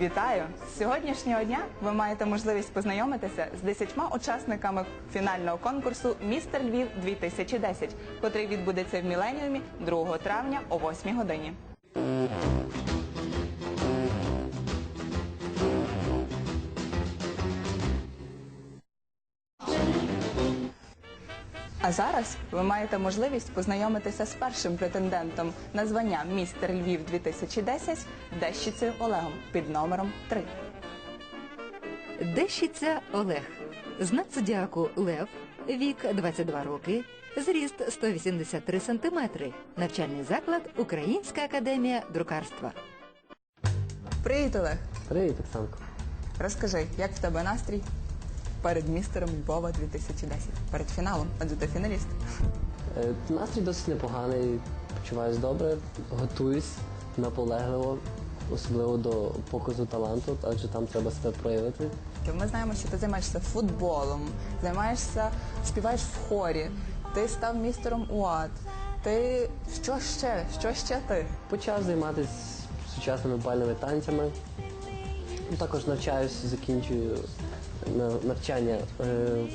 Вітаю! З сьогоднішнього дня ви маєте можливість познайомитися з десятьма учасниками фінального конкурсу Містер Львів 2010, котрий відбудеться в Міленіумі 2 травня о 8 годині. А зараз ви маєте можливість познайомитися з першим претендентом на звання Містер Львів 2010 Дещицею Олегом під номером 3. Дещиця Олег. Знак зодіаку Лев. Вік 22 роки. Зріст 183 сантиметри. Навчальний заклад Українська академія друкарства. Привіт, Олег! Привіт, Оксанко. Розкажи, як в тебе настрій перед містером Львова 2010, перед фіналом, адже ти фіналіст. Е, Настрій досить непоганий, почуваюсь добре, готуюсь наполегливо, особливо до показу таланту, адже там треба себе проявити. Ми знаємо, що ти займаєшся футболом, займаєшся, співаєш в хорі, ти став містером УАД. Ти що ще? Що ще ти? Почав займатися сучасними бальними танцями. Також навчаюсь, закінчую навчання е,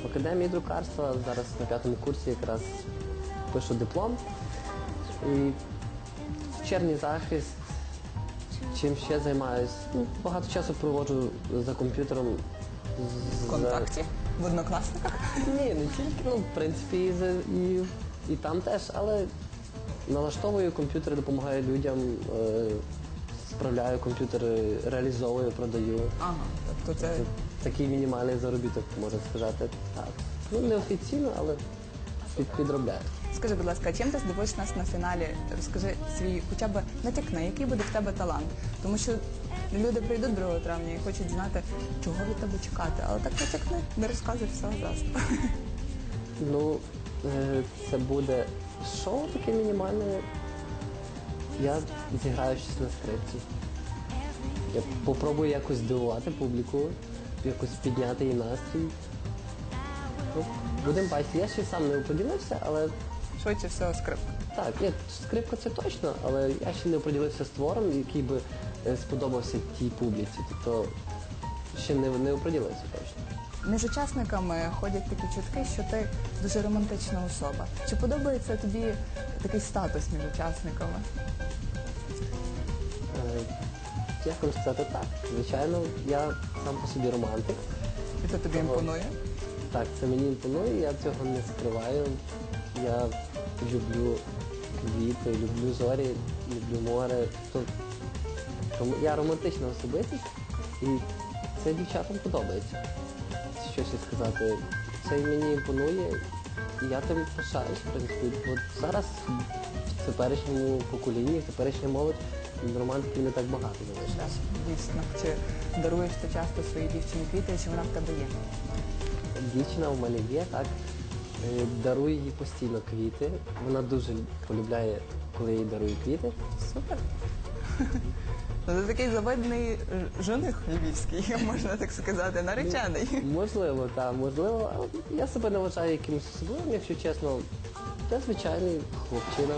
в академії друкарства. Зараз на п'ятому курсі якраз пишу диплом. І червні захист. Чим ще займаюсь? Ну, багато часу проводжу за комп'ютером. В контакті? В однокласниках? ні, не тільки, ну, в принципі, і, і, і там теж, але налаштовую комп'ютери, допомагаю людям, е, справляю комп'ютери, реалізовую, продаю. Ага, тобто Це такий мінімальний заробіток, можна сказати. Так. Ну, не офіційно, але під, підробляю. Скажи, будь ласка, чим ти здивуєш нас на фіналі? Розкажи свій, хоча б натякни, який буде в тебе талант. Тому що люди прийдуть 2 травня і хочуть знати, чого від тебе чекати. Але так натякни, не розказуй всього зразу. Ну, е, це буде шоу таке мінімальне. Я зіграю щось на скрипці. Я попробую якось здивувати публіку, якось підняти її настрій. Ну, будемо бачити. Я ще сам не оподілився, але Швидше всього скрипка. так, ні, скрипка це точно, але я ще не оподілився з твором, який би е, сподобався тій публіці. Тобто ще не, не оподілився точно. Між учасниками ходять такі чутки, що ти дуже романтична особа. Чи подобається тобі такий статус між учасниками? Як вам сказати так? Звичайно, я сам по собі романтик. І це тобі імпонує? Так, це мені імпонує, я цього не скриваю. Я люблю квіти, люблю зорі, люблю море. Тобто, я романтична особистість і це дівчатам подобається. Що ще сказати? Це мені імпонує, я тим пишаюсь, в принципі. От зараз в теперішньому поколінні, в теперішня молодь романтиків не так багато залишилось. Дійсно. Чи даруєш ти часто своїй дівчині квіти, чи вона в тебе є? Дівчина в мене є, так. Е, Дарую їй постійно квіти. Вона дуже полюбляє, коли я їй дарую квіти. Супер. Ну, Це такий завидний жених львівський, можна так сказати, наречений. Можливо, так, можливо. Я себе не вважаю якимось особливим, якщо чесно. Я звичайний хлопчина.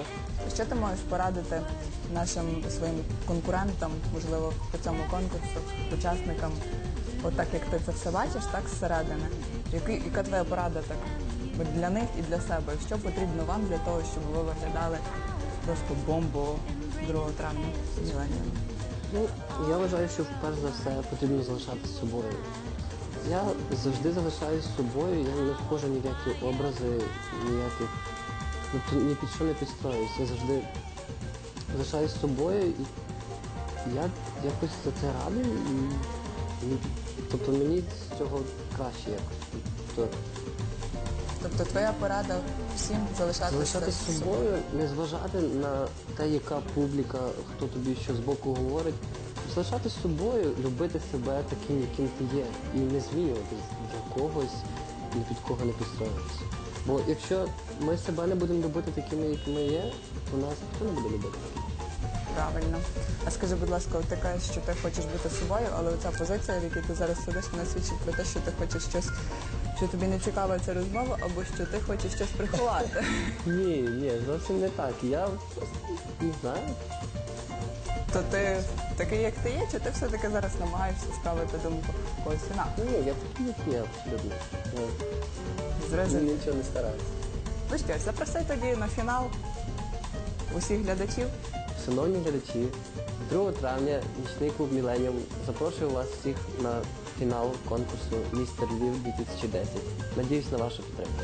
Що ти можеш порадити нашим своїм конкурентам, можливо, по цьому конкурсу, учасникам, от так як ти це все бачиш, так зсередини? Яка твоя порада так от для них і для себе? Що потрібно вам для того, щоб ви виглядали просто бомбово 2 травня Міленіум? Ну, я вважаю, що перш за все потрібно залишатися собою. Я завжди залишаюсь собою, я не вхожу ні в які образи, ніяких. Тобто ні під що не підстроююсь. Я завжди залишаюсь собою і я якось за це радий і, і тобто мені з цього краще якось. Тобто Тобто твоя порада всім залишатися залишатись з собою, не зважати на те, яка публіка, хто тобі що збоку говорить. Залишатись собою, любити себе таким, яким ти є, і не змінюватись для когось, ні під кого не підстроюватися. Бо якщо ми себе не будемо любити такими, якими є, то нас ніхто не буде любити. Правильно. А скажи, будь ласка, от ти кажеш, що ти хочеш бути собою, але оця позиція, в якій ти зараз сидиш, вона свідчить про те, що ти хочеш щось, що тобі не цікава ця розмова, або що ти хочеш щось приховати. Ні, ні, зовсім не так. Я просто не знаю. То ти такий, як ти є, чи ти все-таки зараз намагаєшся ставити думку когось інакше? Ну ні, я такий, як є, абсолютно. Я Зрозуміло. нічого не стараюся. Ну що ж, запроси тоді на фінал усіх глядачів. Шановні глядачі, 2 травня нічний клуб Міленіум запрошує вас всіх на фінал конкурсу Містер Львів 2010. Надіюсь на вашу підтримку.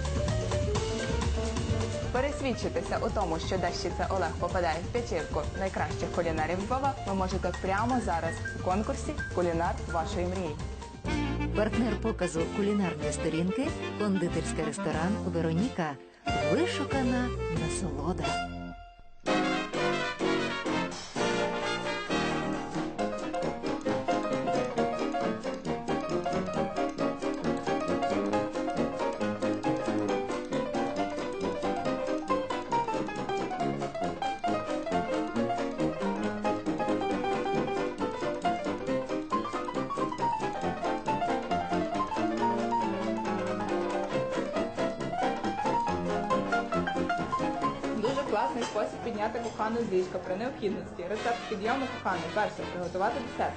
Пересвідчитися у тому, що дещиця Олег попадає в п'ятірку найкращих кулінарів Львова, ви можете прямо зараз у конкурсі Кулінар вашої мрії. Партнер показу кулінарної сторінки кондитерський ресторан Вероніка. Вишукана насолода. Дуже спосіб підняти кохану з ліжка при необхідності. Рецепт підйому коханої. Перше приготувати десерт.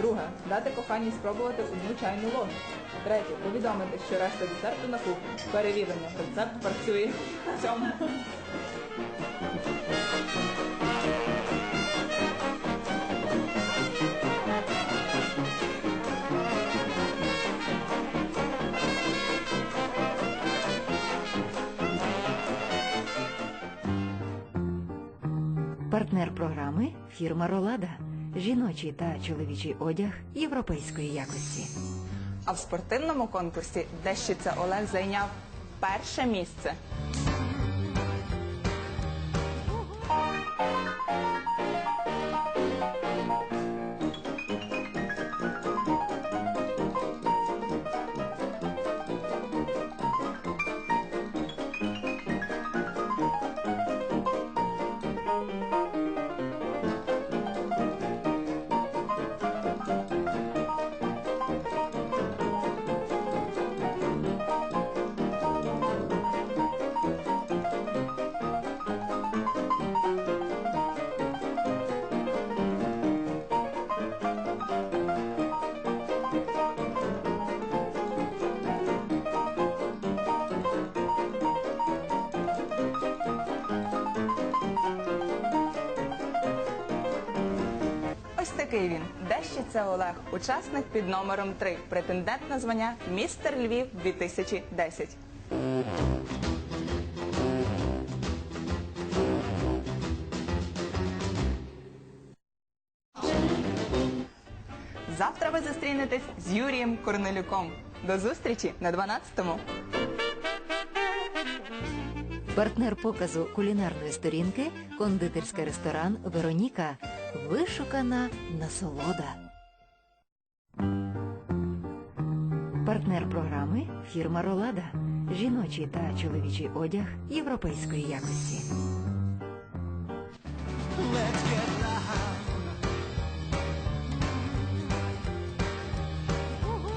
Друге дати коханій спробувати одну чайну ложку. Третє повідомити, що решта десерту на кухні. Перевірено, рецепт працює. В Партнер програми фірма Ролада. Жіночий та чоловічий одяг європейської якості. А в спортивному конкурсі дещиця Олег зайняв перше місце. Такий він. Дещиця Олег, учасник під номером 3, претендент на звання Містер Львів 2010. Завтра ви зустрінетесь з Юрієм Корнелюком. До зустрічі на 12-му. Партнер показу кулінарної сторінки кондитерський ресторан Вероніка. Вишукана насолода. Партнер програми фірма Ролада. Жіночий та чоловічий одяг європейської якості.